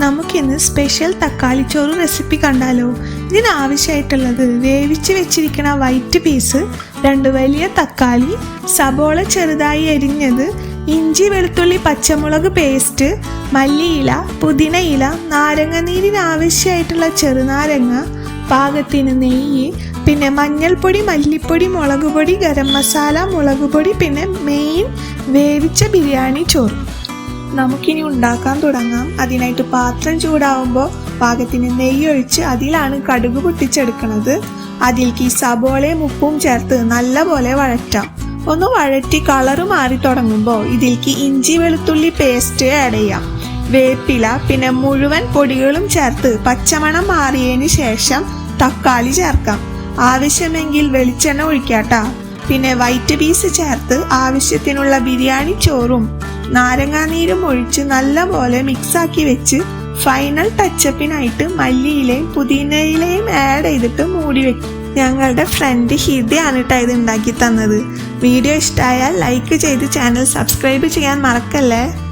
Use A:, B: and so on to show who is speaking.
A: നമുക്കിന്ന് സ്പെഷ്യൽ തക്കാളി ചോറ് റെസിപ്പി കണ്ടാലോ? ഇതിനാവശ്യമായിട്ടുള്ളത് വേവിച്ച് വെച്ചിരിക്കുന്ന വൈറ്റ് പീസ് രണ്ട് വലിയ തക്കാളി സബോള ചെറുതായി എരിഞ്ഞത് ഇഞ്ചി വെളുത്തുള്ളി പച്ചമുളക് പേസ്റ്റ് മല്ലിയില പുതിനയില നാരങ്ങനീരിന് ആവശ്യമായിട്ടുള്ള ചെറുനാരങ്ങ പാകത്തിന് നെയ്യ് പിന്നെ മഞ്ഞൾപ്പൊടി മല്ലിപ്പൊടി മുളക് പൊടി ഗരം മസാല മുളക് പൊടി പിന്നെ മെയിൻ വേവിച്ച ബിരിയാണി ചോറ്. നമുക്കിനി ഉണ്ടാക്കാൻ തുടങ്ങാം. അതിനായിട്ട് പാത്രം ചൂടാവുമ്പോൾ പാകത്തിന് നെയ്യ് ഒഴിച്ച് അതിലാണ് കടുക് പൊട്ടിച്ചെടുക്കുന്നത് അതിലേക്ക് സബോളയും ഉപ്പും ചേർത്ത് നല്ലപോലെ വഴറ്റാം. ഒന്ന് വഴറ്റി കളറ് മാറി തുടങ്ങുമ്പോൾ ഇതിലേക്ക് ഇഞ്ചി വെളുത്തുള്ളി പേസ്റ്റ് ആഡ് ചെയ്യാം. വേപ്പില പിന്നെ മുഴുവൻ പൊടികളും ചേർത്ത് പച്ചമണം മാറിയതിന് ശേഷം തക്കാളി ചേർക്കാം. ആവശ്യമെങ്കിൽ വെളിച്ചെണ്ണ ഒഴിക്കാട്ടാ. പിന്നെ വൈറ്റ് പീസ് ചേർത്ത് ആവശ്യത്തിനുള്ള ബിരിയാണി ചോറും നാരങ്ങാനീരും ഒഴിച്ച് നല്ലപോലെ മിക്സാക്കി വെച്ച് ഫൈനൽ ടച്ചപ്പിനായിട്ട് മല്ലിയിലയും പുതിനയിലയും ആഡ് ചെയ്തിട്ട് മൂടി വെക്കും. ഞങ്ങളുടെ ഫ്രണ്ട് ഹിതയാണ് കേട്ടോ ഇത് ഉണ്ടാക്കി തന്നത്. വീഡിയോ ഇഷ്ടമായാൽ ലൈക്ക് ചെയ്ത് ചാനൽ സബ്സ്ക്രൈബ് ചെയ്യാൻ മറക്കല്ലേ?